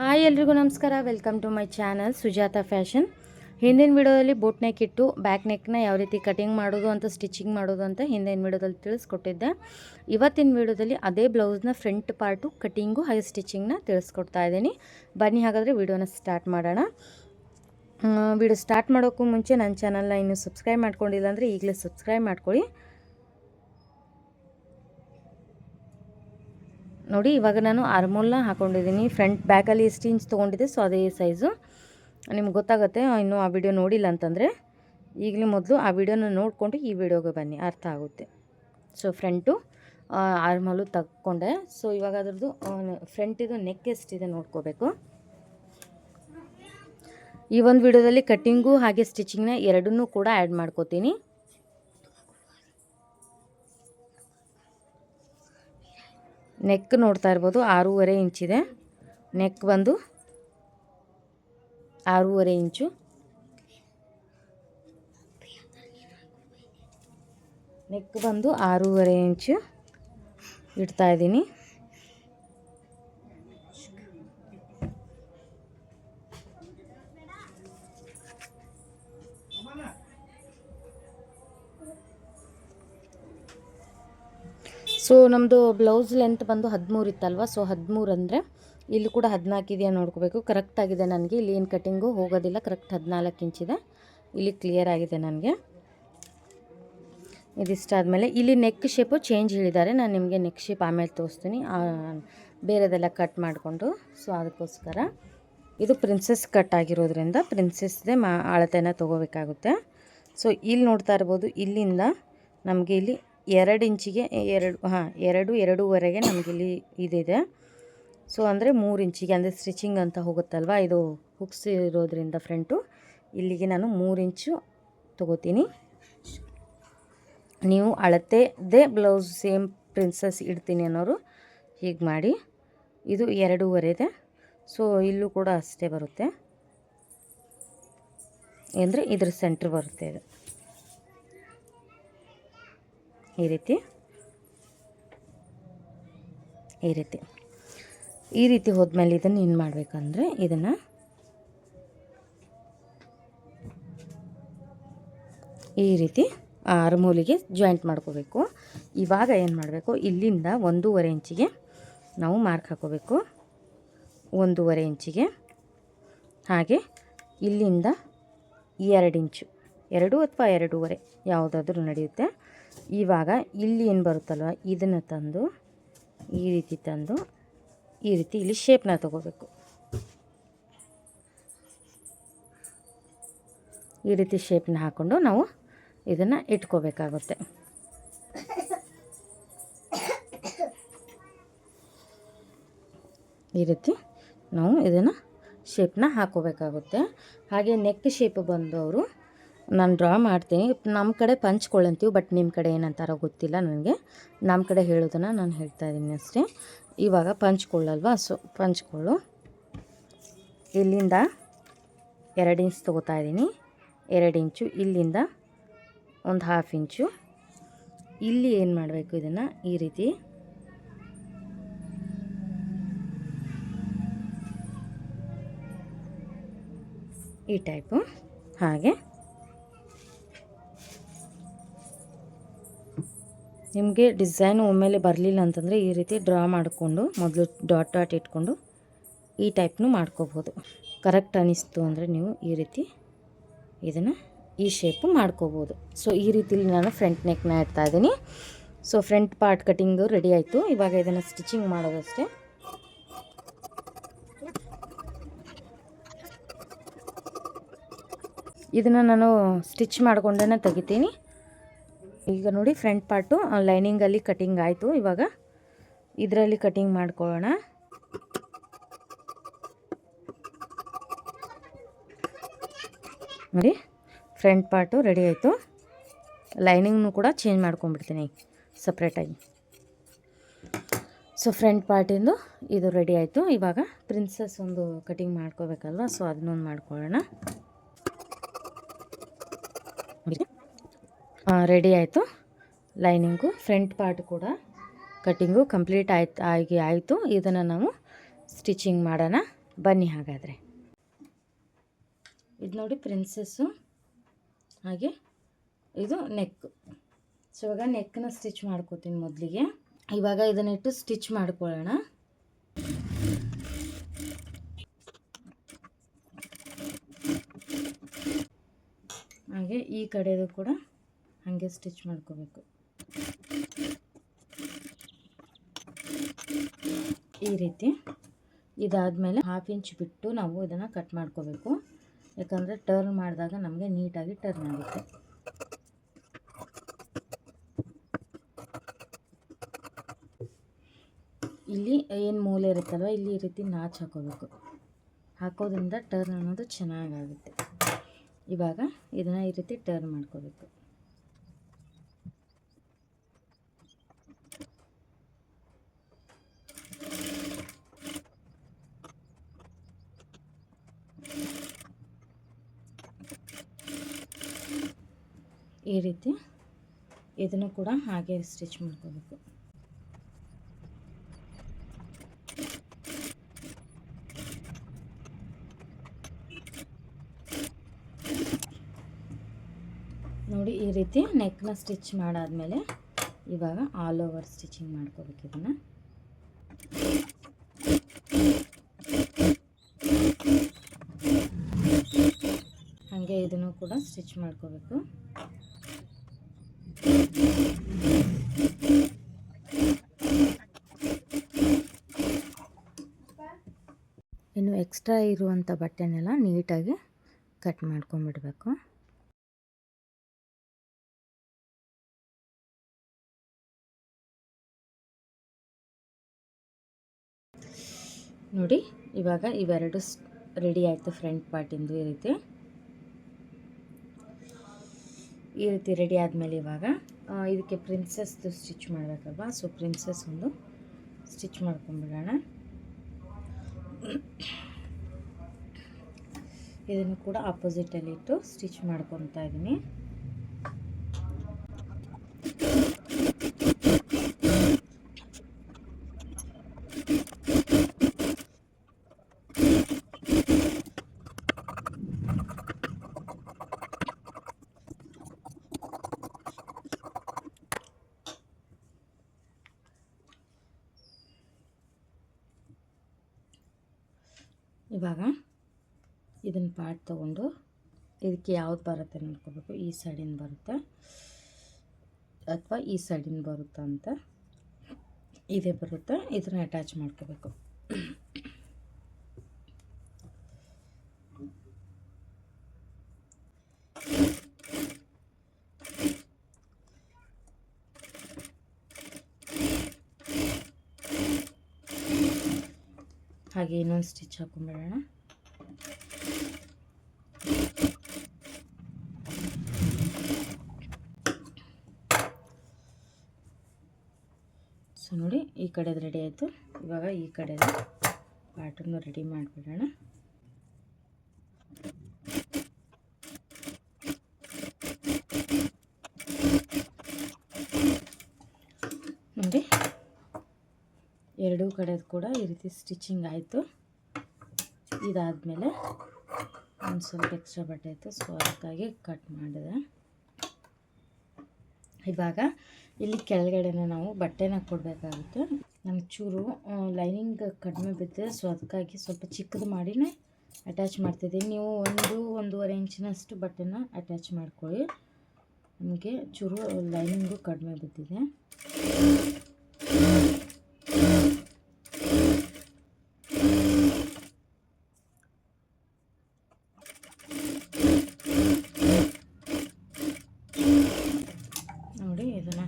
Hi ಎಲ್ರಿಗೂ ನಮಸ್ಕಾರ. Welcome to my channel Sujatha fashion ಹಿಂದಿನ ವಿಡಿಯೋದಲ್ಲಿ ಬೂಟ್ ನೆಕ್ ಇಟ್ಟು ಬ್ಯಾಕ್ ನೆಕ್ನ ಯಾವ ರೀತಿ ಕಟಿಂಗ್ ಮಾಡೋದು ಅಂತ ಸ್ಟಿಚಿಂಗ್ ಮಾಡೋದು ಅಂತ ಹಿಂದಿನ ವಿಡಿಯೋದಲ್ಲಿ ತಿಳಿಸ್ಕೊಟ್ಟಿದ್ದೆ. ಇವತ್ತಿನ ವಿಡಿಯೋದಲ್ಲಿ ಅದೇ ಬ್ಲೌಸ್ನ ಫ್ರಂಟ್ ಪಾರ್ಟು ಕಟಿಂಗು ಹಾಗೆ ಸ್ಟಿಚಿಂಗ್ನ ತಿಳಿಸ್ಕೊಡ್ತಾ ಇದ್ದೀನಿ. ಬನ್ನಿ ಹಾಗಾದರೆ ವಿಡಿಯೋನ ಸ್ಟಾರ್ಟ್ ಮಾಡೋಣ. ವಿಡಿಯೋ ಸ್ಟಾರ್ಟ್ ಮಾಡೋಕ್ಕೂ ಮುಂಚೆ ನನ್ನ ಚಾನಲ್ನ ಇನ್ನೂ ಸಬ್ಸ್ಕ್ರೈಬ್ ಮಾಡ್ಕೊಂಡಿಲ್ಲ ಅಂದರೆ ಈಗಲೇ ಸಬ್ಸ್ಕ್ರೈಬ್ ಮಾಡ್ಕೊಳ್ಳಿ. ನೋಡಿ, ಇವಾಗ ನಾನು ಆರ್ಮೋಲ್ನ ಹಾಕೊಂಡಿದ್ದೀನಿ. ಫ್ರಂಟ್ ಬ್ಯಾಕಲ್ಲಿ ಎಷ್ಟು ಇಂಚ್ ತೊಗೊಂಡಿದ್ದೆ, ಸೊ ಅದೇ ಸೈಜು. ನಿಮ್ಗೆ ಗೊತ್ತಾಗುತ್ತೆ, ಇನ್ನೂ ಆ ವಿಡಿಯೋ ನೋಡಿಲ್ಲ ಅಂತಂದರೆ, ಈಗಲೇ ಮೊದಲು ಆ ವಿಡಿಯೋನ ನೋಡಿಕೊಂಡು ಈ ವಿಡಿಯೋಗೆ ಬನ್ನಿ, ಅರ್ಥ ಆಗುತ್ತೆ. ಸೊ, ಫ್ರಂಟು ಆರ್ಮಲು ತಗೊಂಡೆ ಸೊ, ಇವಾಗ ಅದ್ರದ್ದು ಫ್ರಂಟಿದು ನೆಕ್ ಎಷ್ಟಿದೆ ನೋಡ್ಕೋಬೇಕು. ಈ ಒಂದು ವಿಡಿಯೋದಲ್ಲಿ ಕಟ್ಟಿಂಗು ಹಾಗೆ ಸ್ಟಿಚಿಂಗ್ನ ಎರಡನ್ನೂ ಕೂಡ ಆ್ಯಡ್ ಮಾಡ್ಕೋತೀನಿ. ನೆಕ್ ನೋಡ್ತಾ ಇರ್ಬೋದು, ಆರೂವರೆ ಇಂಚಿದೆ ನೆಕ್ ಬಂದು ಆರೂವರೆ ಇಂಚು. ನೆಕ್ ಬಂದು ಆರೂವರೆ ಇಂಚು ಇಡ್ತಾ ಇದ್ದೀನಿ. ಸೊ ನಮ್ಮದು ಬ್ಲೌಸ್ ಲೆಂತ್ ಬಂದು ಹದಿಮೂರು ಇತ್ತಲ್ವ? ಸೊ ಹದಿಮೂರು ಅಂದರೆ ಇಲ್ಲಿ ಕೂಡ ಹದಿನಾಲ್ಕು ಇದೆಯಾ ನೋಡ್ಕೋಬೇಕು. ಕರೆಕ್ಟ್ ಆಗಿದೆ ನನಗೆ. ಇಲ್ಲಿ ಏನು ಕಟ್ಟಿಂಗು ಹೋಗೋದಿಲ್ಲ. ಕರೆಕ್ಟ್ ಹದಿನಾಲ್ಕು ಇಂಚಿದೆ ಇಲ್ಲಿ ಕ್ಲಿಯರ್ ಆಗಿದೆ ನನಗೆ. ಇದಿಷ್ಟ ಆದಮೇಲೆ ಇಲ್ಲಿ ನೆಕ್ ಶೇಪು ಚೇಂಜ್ ಹೇಳಿದ್ದಾರೆ. ನಾನು ನಿಮಗೆ ನೆಕ್ ಶೇಪ್ ಆಮೇಲೆ ತೋರಿಸ್ತೀನಿ. ಬೇರೆದೆಲ್ಲ ಕಟ್ ಮಾಡಿಕೊಂಡು. ಸೊ ಅದಕ್ಕೋಸ್ಕರ. ಇದು ಪ್ರಿನ್ಸೆಸ್ ಕಟ್ ಆಗಿರೋದ್ರಿಂದ ಪ್ರಿನ್ಸೆಸ್ದೇ ಮಾ, ಅಳತೆನ ತೊಗೋಬೇಕಾಗುತ್ತೆ. ಸೊ ಇಲ್ಲಿ ನೋಡ್ತಾ ಇರ್ಬೋದು. ಇಲ್ಲಿಂದ ನಮಗೆ ಇಲ್ಲಿ ಎರಡು ಇಂಚಿಗೆ ಎರಡು, ಹಾಂ, ಎರಡು, ಎರಡೂವರೆಗೆ ನಮಗಿಲ್ಲಿ ಇದಿದೆ. ಸೊ, ಅಂದರೆ ಮೂರು ಇಂಚಿಗೆ, ಅಂದರೆ ಸ್ಟಿಚಿಂಗ್ ಅಂತ ಹೋಗುತ್ತಲ್ವ? ಇದು ಹುಕ್ಸ್ ಇರೋದ್ರಿಂದ ಫ್ರಂಟು. ಇಲ್ಲಿಗೆ ನಾನು ಮೂರು ಇಂಚು ತೊಗೋತೀನಿ. ನೀವು ಅಳತೆದೇ ಬ್ಲೌಸ್ ಸೇಮ್ ಪ್ರಿನ್ಸಸ್ ಇಡ್ತೀನಿ ಅನ್ನೋರು ಹೀಗೆ ಮಾಡಿ. ಇದು ಎರಡೂವರೆ ಇದೆ ಸೊ, ಇಲ್ಲೂ ಕೂಡ ಅಷ್ಟೇ ಬರುತ್ತೆ. ಅಂದರೆ ಇದ್ರ ಸೆಂಟ್ರ್ ಬರುತ್ತೆ ಇದು. ಈ ರೀತಿ. ಈ ರೀತಿ. ಈ ರೀತಿ ಹೋದ್ಮೇಲೆ ಇದನ್ನು ಏನು ಮಾಡಬೇಕಂದ್ರೆ ಇದನ್ನು ಈ ರೀತಿ ಆರು ಮೂಲಿಗೆ ಜಾಯಿಂಟ್ ಮಾಡ್ಕೋಬೇಕು. ಇವಾಗ ಏನು ಮಾಡಬೇಕು? ಇಲ್ಲಿಂದ ಒಂದೂವರೆ ಇಂಚಿಗೆ ನಾವು ಮಾರ್ಕ್ ಹಾಕೋಬೇಕು. ಒಂದೂವರೆ ಇಂಚಿಗೆ. ಹಾಗೆ ಇಲ್ಲಿಂದ ಎರಡು ಇಂಚು. ಎರಡು ಅಥವಾ ಎರಡೂವರೆ, ಯಾವುದಾದ್ರೂ ನಡೆಯುತ್ತೆ. ಇವಾಗ ಇಲ್ಲಿ ಏನು ಬರುತ್ತಲ್ವ? ಇದನ್ನು ತಂದು ಈ ರೀತಿ ತಂದು ಈ ರೀತಿ ಇಲ್ಲಿ ಶೇಪ್ನ ತಗೋಬೇಕು. ಈ ರೀತಿ ಶೇಪ್ನ ಹಾಕ್ಕೊಂಡು ನಾವು ಇದನ್ನು ಇಟ್ಕೋಬೇಕಾಗುತ್ತೆ. ಈ ರೀತಿ ನಾವು ಇದನ್ನು ಶೇಪ್ನ ಹಾಕೋಬೇಕಾಗುತ್ತೆ. ಹಾಗೆ ನೆಕ್ ಶೇಪ್ ಬಂದವರು ನಾನು ಡ್ರಾ ಮಾಡ್ತೀನಿ. ನಮ್ಮ ಕಡೆ ಪಂಚ್ಕೊಳ್ಳಂತೀವಿ ಬಟ್ ನಿಮ್ಮ ಕಡೆ ಏನಂತಾರೋ ಗೊತ್ತಿಲ್ಲ ನನಗೆ. ನಮ್ಮ ಕಡೆ ಹೇಳೋದನ್ನು ನಾನು ಹೇಳ್ತಾ ಇದ್ದೀನಿ ಅಷ್ಟೇ. ಇವಾಗ ಪಂಚ್ಕೊಳ್ಳಲ್ವಾ? ಸೊ ಪಂಚ್ಕೊಳ್ಳು. ಇಲ್ಲಿಂದ ಎರಡು ಇಂಚ್ ತೊಗೋತಾ ಇದ್ದೀನಿ. ಎರಡು ಇಂಚು ಇಲ್ಲಿಂದ ಒಂದು ಹಾಫ್ ಇಂಚು ಇಲ್ಲಿ ಏನು ಮಾಡಬೇಕು ಇದನ್ನು? ಈ ರೀತಿ. ಈ ಟೈಪು ಹಾಗೆ. ನಿಮಗೆ ಡಿಸೈನ್ ಒಮ್ಮೆಲೆ ಬರಲಿಲ್ಲ ಅಂತಂದರೆ ಈ ರೀತಿ ಡ್ರಾ ಮಾಡಿಕೊಂಡು ಮೊದಲು ಡಾಟ್ ಡಾಟ್ ಇಟ್ಕೊಂಡು ಈ ಟೈಪ್ನೂ ಮಾಡ್ಕೋಬೋದು. ಕರೆಕ್ಟ್ ಅನ್ನಿಸ್ತು ಅಂದರೆ ನೀವು ಈ ರೀತಿ ಇದನ್ನು ಈ ಶೇಪು ಮಾಡ್ಕೋಬೋದು. ಸೊ ಈ ರೀತಿಲಿ ನಾನು ಫ್ರಂಟ್ ನೆಕ್ನ ಇಡ್ತಾ ಇದ್ದೀನಿ. So front part cutting ready ಆಯಿತು. ಇವಾಗ ಇದನ್ನು ಸ್ಟಿಚಿಂಗ್ ಮಾಡೋದಷ್ಟೇ. ಇದನ್ನು ನಾನು ಸ್ಟಿಚ್ ಮಾಡಿಕೊಂಡೇ ತೆಗಿತೀನಿ. ಈಗ ನೋಡಿ ಫ್ರಂಟ್ ಪಾರ್ಟು ಲೈನಿಂಗಲ್ಲಿ ಕಟಿಂಗ್ ಆಯಿತು. ಇವಾಗ ಇದರಲ್ಲಿ ಕಟಿಂಗ್ ಮಾಡ್ಕೊಳ್ಳೋಣ. ನೋಡಿ, ಫ್ರಂಟ್ ಪಾರ್ಟು ರೆಡಿ ಆಯಿತು. ಲೈನಿಂಗ್ನು ಕೂಡ ಚೇಂಜ್ ಮಾಡ್ಕೊಂಡ್ಬಿಡ್ತೀನಿ ಸಪ್ರೇಟಾಗಿ ಸೊ ಫ್ರಂಟ್ ಪಾರ್ಟಿಂದು ಇದು ರೆಡಿ ಆಯಿತು. ಇವಾಗ ಪ್ರಿನ್ಸಸ್ ಒಂದು ಕಟಿಂಗ್ ಮಾಡ್ಕೋಬೇಕಲ್ವ? ಸೊ ಅದನ್ನೊಂದು ಮಾಡ್ಕೊಳ್ಳೋಣ. ರೆಡಿ ಆಯಿತು. ಲೈನಿಂಗು ಫ್ರಂಟ್ ಪಾರ್ಟ್ ಕೂಡ ಕಟ್ಟಿಂಗು ಕಂಪ್ಲೀಟ್ ಆಯ್ತು, ಆಗಿ ಆಯಿತು. ಇದನ್ನು ನಾವು ಸ್ಟಿಚಿಂಗ್ ಮಾಡೋಣ. ಬನ್ನಿ ಹಾಗಾದರೆ. ಇದು ನೋಡಿ ಪ್ರಿನ್ಸಸ್ಸು ಹಾಗೆ ಇದು ನೆಕ್ ಸೊ ಇವಾಗ ನೆಕ್ನ ಸ್ಟಿಚ್ ಮಾಡ್ಕೋತೀನಿ ಮೊದಲಿಗೆ. ಇವಾಗ ಇದನ್ನಿಟ್ಟು ಸ್ಟಿಚ್ ಮಾಡ್ಕೊಳ್ಳೋಣ. ಹಾಗೆ ಈ ಕಡೆದು ಕೂಡ ಹಾಗೆ ಸ್ಟಿಚ್ ಮಾಡ್ಕೋಬೇಕು. ಈ ರೀತಿ ಇದಾದಮೇಲೆ ಹಾಫ್ ಇಂಚ್ ಬಿಟ್ಟು ನಾವು ಇದನ್ನು ಕಟ್ ಮಾಡ್ಕೋಬೇಕು. ಯಾಕಂದರೆ ಟರ್ನ್ ಮಾಡಿದಾಗ ನಮಗೆ ನೀಟಾಗಿ ಟರ್ನ್ ಆಗುತ್ತೆ. ಇಲ್ಲಿ ಏನು ಮೂಲೆ ಇರುತ್ತಲ್ವ, ಇಲ್ಲಿ ಈ ರೀತಿ ನಾಚ್ ಹಾಕೋಬೇಕು. ಹಾಕೋದ್ರಿಂದ ಟರ್ನ್ ಅನ್ನೋದು ಚೆನ್ನಾಗಾಗುತ್ತೆ. ಇವಾಗ ಇದನ್ನು ಈ ರೀತಿ ಟರ್ನ್ ಮಾಡ್ಕೋಬೇಕು. ಈ ರೀತಿ ಇದನ್ನು ಕೂಡ ಹಾಗೆ ಸ್ಟಿಚ್ ಮಾಡ್ಕೋಬೇಕು. ನೋಡಿ, ಈ ರೀತಿ ನೆಕ್ನ ಸ್ಟಿಚ್ ಮಾಡಾದಮೇಲೆ ಇವಾಗ ಆಲ್ ಓವರ್ ಸ್ಟಿಚಿಂಗ್ ಮಾಡ್ಕೋಬೇಕು ಇದನ್ನು. ಹಾಗೆ ಇದನ್ನು ಕೂಡ ಸ್ಟಿಚ್ ಮಾಡ್ಕೋಬೇಕು. ಇನ್ನು ಎಕ್ಸ್ಟ್ರಾ ಇರುವಂಥ ಬಟ್ಟೆನೆಲ್ಲ ನೀಟಾಗಿ ಕಟ್ ಮಾಡ್ಕೊಂಬಿಡಬೇಕು ನೋಡಿ, ಇವಾಗ ಇವೆರಡು ರೆಡಿ ಆಯಿತು ಫ್ರಂಟ್ ಪಾರ್ಟಿಂದು ಈ ರೀತಿ. ಈ ರೀತಿ ರೆಡಿ ಆದಮೇಲೆ ಇವಾಗ ಇದಕ್ಕೆ ಪ್ರಿನ್ಸಸ್ದು ಸ್ಟಿಚ್ ಮಾಡಬೇಕಲ್ವಾ? ಸೊ ಪ್ರಿನ್ಸಸ್ ಒಂದು ಸ್ಟಿಚ್ ಮಾಡ್ಕೊಂಬಿಡೋಣ ಇದನ್ನು ಕೂಡ ಆಪೋಸಿಟಲ್ಲಿ ಇಟ್ಟು ಸ್ಟಿಚ್ ಮಾಡ್ಕೊತಾ ಇದ್ದೀನಿ. ಇವಾಗ ಇದನ್ನು ಪಾರ್ಟ್ ತೊಗೊಂಡು ಇದಕ್ಕೆ ಯಾವ್ದು ಬರುತ್ತೆ ನೋಡ್ಕೋಬೇಕು. ಈ ಸೈಡಿಂದ ಬರುತ್ತೆ? ಅಥವಾ ಈ ಸೈಡಿಂದ ಬರುತ್ತಾ ಅಂತ. ಇದೇ ಬರುತ್ತೆ. ಇದನ್ನು ಅಟ್ಯಾಚ್ ಮಾಡ್ಕೋಬೇಕು. ಹಾಗೆ ಇನ್ನೊಂದು ಸ್ಟಿಚ್ ಹಾಕೊಂಡ್ಬಿಡೋಣ. ಸೊ ನೋಡಿ ಈ ಕಡೆದು ರೆಡಿ ಆಯಿತು. ಇವಾಗ ಈ ಕಡೆದು ಪಾರ್ಟನ್ನು ರೆಡಿ ಮಾಡಿಬಿಡೋಣ ನೋಡಿ ಎರಡೂ ಕಡೆದು ಕೂಡ ಈ ರೀತಿ ಸ್ಟಿಚಿಂಗ್ ಆಯಿತು. ಇದಾದಮೇಲೆ ಒಂದು ಸ್ವಲ್ಪ ಎಕ್ಸ್ಟ್ರಾ ಬಟ್ಟೆ ಇತ್ತು ಸೊ ಅದಕ್ಕಾಗಿ ಕಟ್ ಮಾಡಿದೆ. ಇವಾಗ ಇಲ್ಲಿ ಕೆಳಗಡೆ ನಾವು ಬಟ್ಟೆನ ಕೊಡಬೇಕಾಗುತ್ತೆ. ನಮ್ಗೆ ಚೂರು ಲೈನಿಂಗ್ ಕಡಿಮೆ ಬಿದ್ದಿದೆ ಸೊ ಅದಕ್ಕಾಗಿ ಸ್ವಲ್ಪ ಚಿಕ್ಕದು ಮಾಡಿನೇ ಅಟ್ಯಾಚ್ ಮಾಡ್ತಿದ್ದೀನಿ. ನೀವು ಒಂದು, ಒಂದೂವರೆ ಇಂಚಿನಷ್ಟು ಬಟ್ಟೆನ ಅಟ್ಯಾಚ್ ಮಾಡ್ಕೊಳ್ಳಿ. ನಮಗೆ ಚೂರು ಲೈನಿಂಗು ಕಡಿಮೆ ಬಿದ್ದಿದೆ.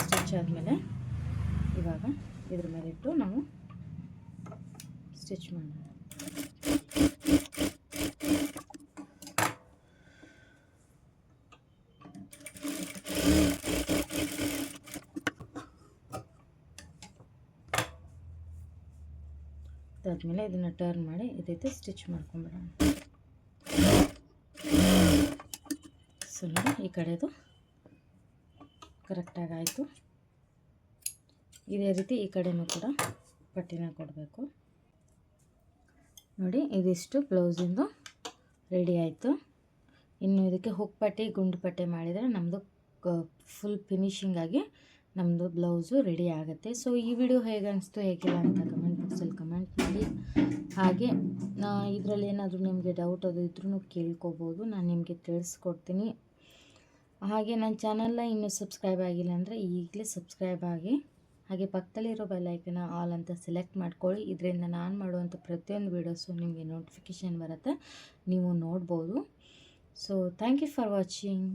ಸ್ಟಿಚ್ ಆದಮೇಲೆ ಇವಾಗ ಇದ್ರ ಮೇಲೆ ಇಟ್ಟು ನಾವು ಸ್ಟಿಚ್ ಮಾಡೋಣ. ಅದಾದಮೇಲೆ ಇದನ್ನು ಟರ್ನ್ ಮಾಡಿ ರೀತಿ ಸ್ಟಿಚ್ ಮಾಡ್ಕೊಂಬಿಡೋಣ ಸೊ ಈ ಕಡೆದು ಕರೆಕ್ಟಾಗಿ ಆಯಿತು ಇದೇ ರೀತಿ ಈ ಕಡೆಯೂ ಕೂಡ ಪಟ್ಟಿನ ಕೊಡಬೇಕು. ನೋಡಿ, ಇದಿಷ್ಟು ಬ್ಲೌಸಿಂದು ರೆಡಿ ಆಯಿತು. ಇನ್ನು ಇದಕ್ಕೆ ಹುಕ್ ಪಟ್ಟಿ, ಗುಂಡು ಪಟ್ಟಿ ಮಾಡಿದರೆ ನಮ್ಮದು ಫುಲ್ ಫಿನಿಶಿಂಗ್ ಆಗಿ ನಮ್ಮದು ಬ್ಲೌಸು ರೆಡಿ ಆಗುತ್ತೆ. ಸೊ ಈ ವಿಡಿಯೋ ಹೇಗೆ ಅನಿಸ್ತು, ಹೇಗಿಲ್ಲ ಅಂತ ಕಮೆಂಟ್ ಬಾಕ್ಸಲ್ಲಿ ಕಮೆಂಟ್ ಮಾಡಿ. ಹಾಗೆ ಇದರಲ್ಲಿ ಏನಾದರೂ ನಿಮಗೆ ಡೌಟ್ ಅದು ಇದ್ರೂ ಕೇಳ್ಕೊಬೋದು. ನಾನು ನಿಮಗೆ ತಿಳಿಸ್ಕೊಡ್ತೀನಿ. ಹಾಗೆ ನನ್ನ ಚಾನಲ್ನ ಇನ್ನೂ ಸಬ್ಸ್ಕ್ರೈಬ್ ಆಗಿಲ್ಲ ಅಂದರೆ ಈಗಲೇ ಸಬ್ಸ್ಕ್ರೈಬ್ ಆಗಿ. ಹಾಗೆ ಪಕ್ಕದಲ್ಲಿರೋ ಬೆಲ್ಲೈಕನ್ನ ಆಲ್ ಅಂತ ಸೆಲೆಕ್ಟ್ ಮಾಡ್ಕೊಳ್ಳಿ. ಇದರಿಂದ ನಾನು ಮಾಡುವಂಥ ಪ್ರತಿಯೊಂದು ವೀಡಿಯೋಸು ನಿಮಗೆ ನೋಟಿಫಿಕೇಷನ್ ಬರುತ್ತೆ. ನೀವು ನೋಡ್ಬೋದು. So thank you for watching